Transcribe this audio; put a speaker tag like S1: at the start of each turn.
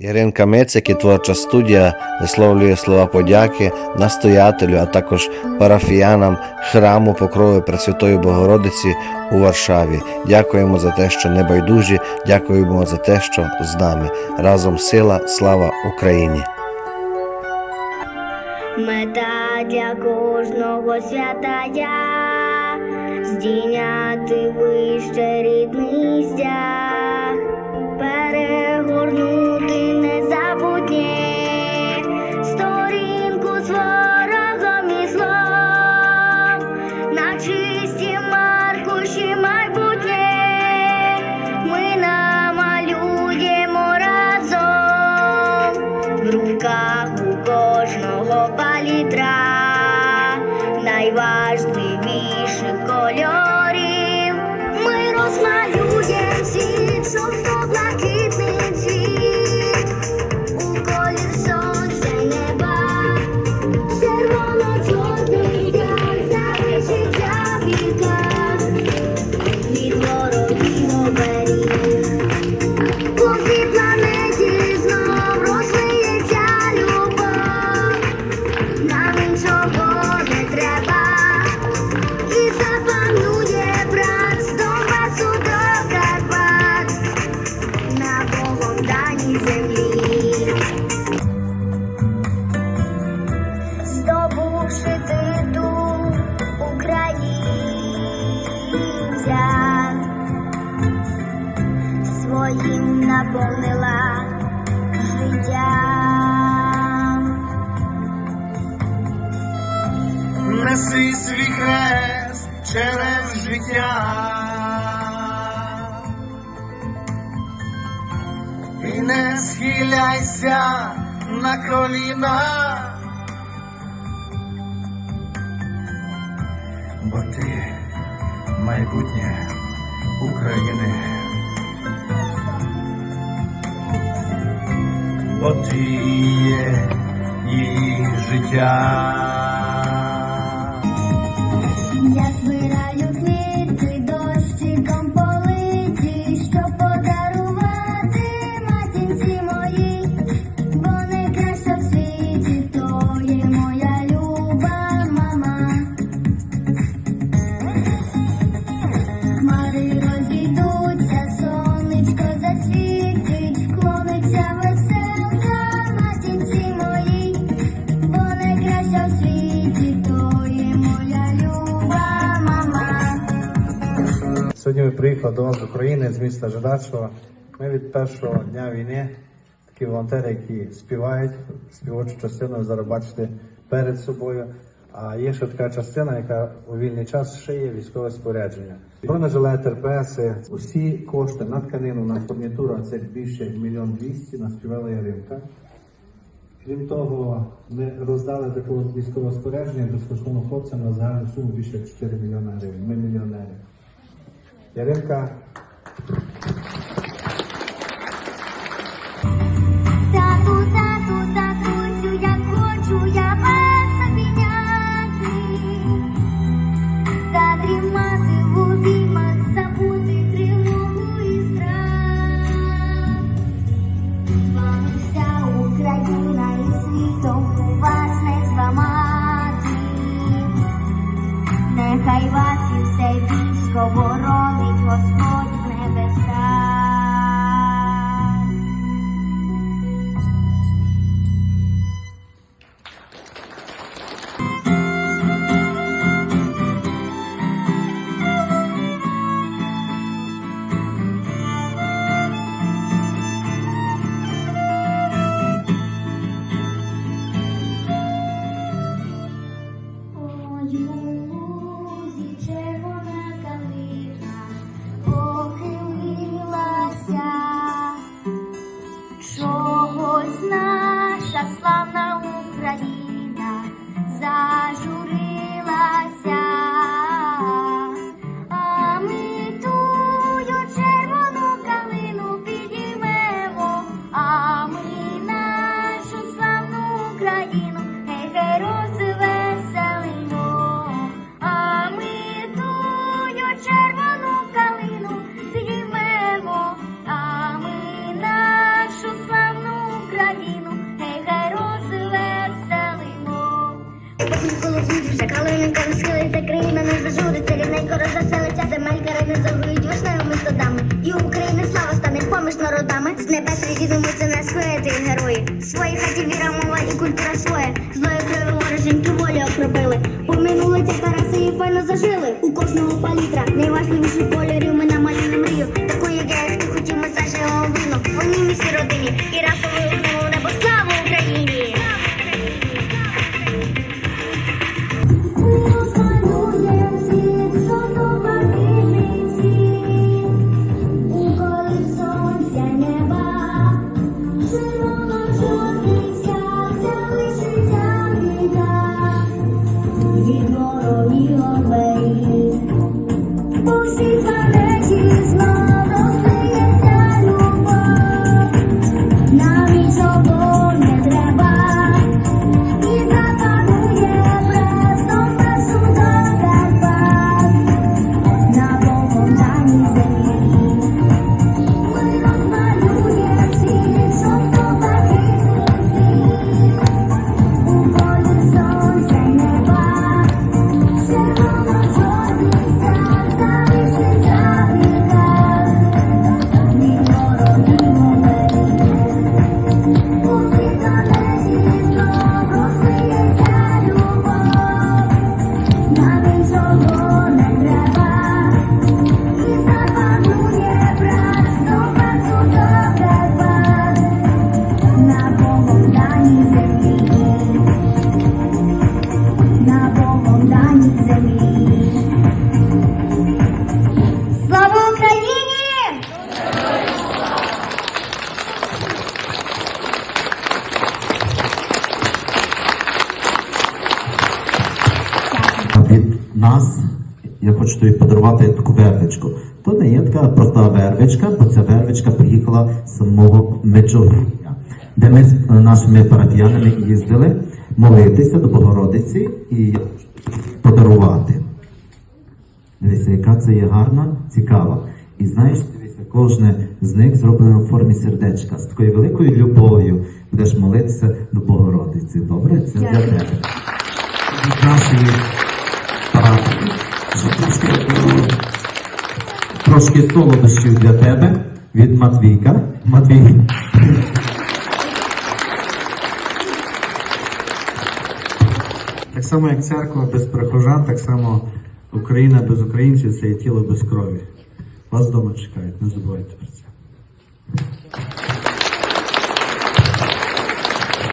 S1: Іринка Мицик і творча студія висловлює слова подяки настоятелю, а також парафіянам храму Покрови Пресвятої Богородиці у Варшаві. Дякуємо за те, що не байдужі, дякуємо за те, що з нами. Разом сила, слава Україні!
S2: Мета для кожного святая здійняти вище рідний стяг, кожного палітра найважливіший кольорів. Здобувши титул українця, своїм наповнила життя.
S3: Неси свій хрест через життя. Не схиляйся на коліна. Бо ти майбутнє України. Бо ти є її життя.
S2: Я
S4: Ми приїхали до вас з України, з міста Жидачева. Ми від першого дня війни такі волонтери, які співають, співочу зараз бачите перед собою. А є ще така частина, яка у вільний час шиє військове спорядження. Бронежилети, РПСи, усі кошти на тканину, на фурнітуру, це більше мільйон двісті, наспівала Яринка. Крім того, ми роздали таке от військове спорядження безкоштовно хлопцям на загальну суму більше 4 мільйони гривень. Ми мільйонери.
S2: ya rinka коло вже калинка розхилиться, країна не зажуриться, рівненько розселиться, земелька не загрують вишневими садами. І України слава стане поміж народами. З небес відійдемуться на скоєти герої. В своїй хаті віра, мова і культура своя. Злою кров'ю вороженьки волі окропили. Поминули ці Тараси і файно зажили. У кожного палітра найважливіших кольорів
S5: нас я хочу тобі подарувати таку вервичку. То не є така проста вервичка, бо ця вервичка приїхала з самого Мечогір'я, де ми з нашими парафіянами їздили молитися до Богородиці і подарувати. Дивися, яка це є гарна, цікава. І знаєш, дивися, кожне з них зроблено в формі сердечка. З такою великою любов'ю будеш молитися до Богородиці. Добре? Це для тебе. Трошки солодощів для тебе від Матвійка. Матвій.
S4: Так само, як церква без прихожан, так само Україна без українців це є тіло без крові. Вас вдома чекають, не забувайте про це.